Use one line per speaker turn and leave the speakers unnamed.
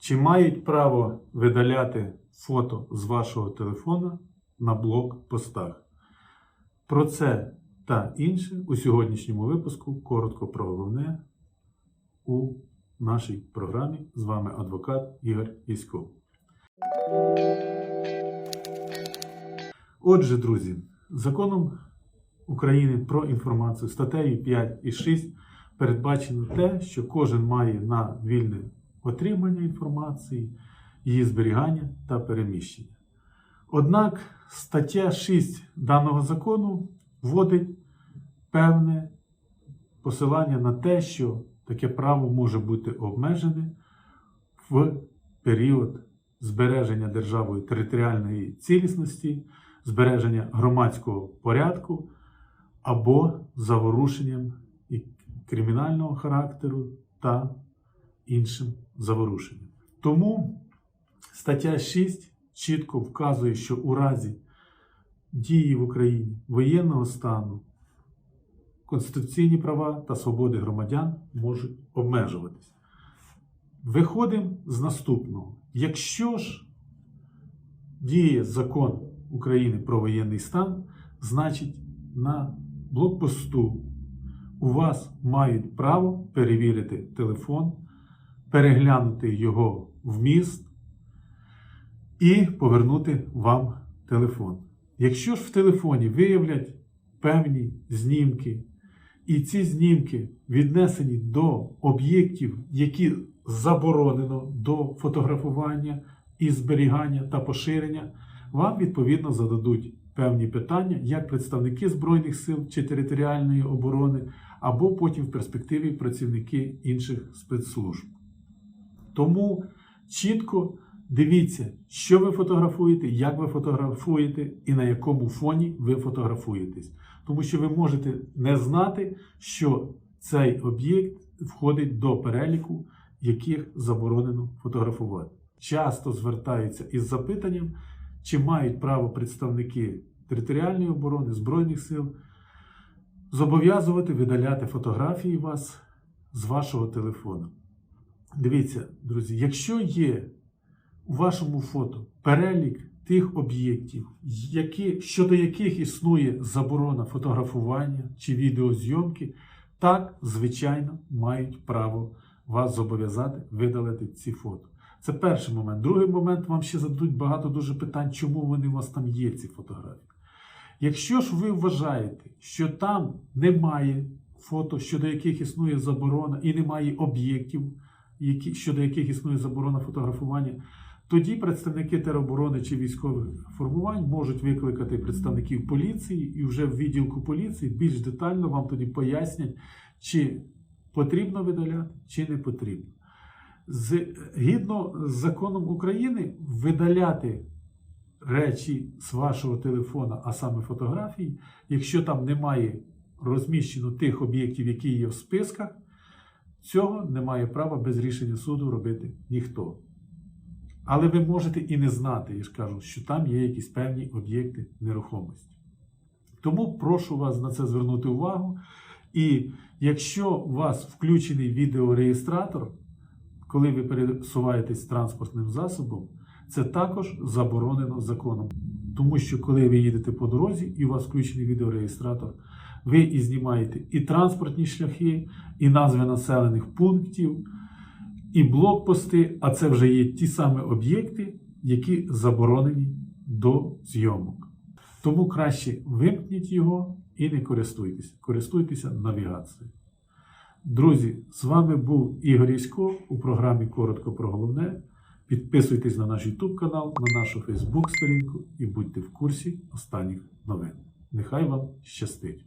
Чи мають право видаляти фото з вашого телефона на блокпостах? Про це та інше у сьогоднішньому випуску коротко про головне у нашій програмі. З вами адвокат Ігор Іськов. Отже, друзі, законом України про інформацію статтею 5 і 6 передбачено те, що кожен має на вільне отримання інформації, її зберігання та переміщення. Однак стаття 6 даного закону вводить певне посилання на те, що таке право може бути обмежене в період збереження державою територіальної цілісності, збереження громадського порядку або заворушенням кримінального характеру та іншим заворушенням. Тому стаття 6 чітко вказує, що у разі дії в Україні воєнного стану конституційні права та свободи громадян можуть обмежуватись. Виходимо з наступного. Якщо ж діє закон України про воєнний стан, значить на блокпосту у вас мають право перевірити телефон, переглянути його вміст і повернути вам телефон. Якщо ж в телефоні виявлять певні знімки, і ці знімки віднесені до об'єктів, які заборонено до фотографування і зберігання та поширення, вам відповідно зададуть певні питання як представники Збройних сил чи територіальної оборони, або потім в перспективі працівники інших спецслужб. Тому чітко дивіться, що ви фотографуєте, як ви фотографуєте і на якому фоні ви фотографуєтесь. Тому що ви можете не знати, що цей об'єкт входить до переліку, яких заборонено фотографувати. Часто звертаються із запитанням, чи мають право представники територіальної оборони, Збройних сил зобов'язувати видаляти фотографії вас з вашого телефону. Дивіться, друзі, якщо є у вашому фото перелік тих об'єктів, які, щодо яких існує заборона фотографування чи відеозйомки, так, звичайно, мають право вас зобов'язати видалити ці фото. Це перший момент. Другий момент вам ще зададуть багато дуже питань, чому вони у вас там є, ці фотографії. Якщо ж ви вважаєте, що там немає фото, щодо яких існує заборона, і немає об'єктів, які, щодо яких існує заборона фотографування, тоді представники тероборони чи військових формувань можуть викликати представників поліції і вже в відділку поліції більш детально вам тоді пояснять, чи потрібно видаляти, чи не потрібно. Згідно з законом України, видаляти речі з вашого телефона, а саме фотографії, якщо там немає розміщено тих об'єктів, які є в списках, цього не має права без рішення суду робити ніхто. Але ви можете і не знати, я ж кажу, що там є якісь певні об'єкти нерухомості. Тому прошу вас на це звернути увагу. І якщо у вас включений відеореєстратор, коли ви пересуваєтесь транспортним засобом, це також заборонено законом. Тому що коли ви їдете по дорозі і у вас включений відеореєстратор, ви і знімаєте і транспортні шляхи, і назви населених пунктів, і блокпости, а це вже є ті самі об'єкти, які заборонені до зйомок. Тому краще вимкніть його і не користуйтесь. Користуйтеся навігацією. Друзі, з вами був Ігор Ясько у програмі Коротко про головне. Підписуйтесь на наш YouTube канал, на нашу Facebook сторінку і будьте в курсі останніх новин. Нехай вам щастить!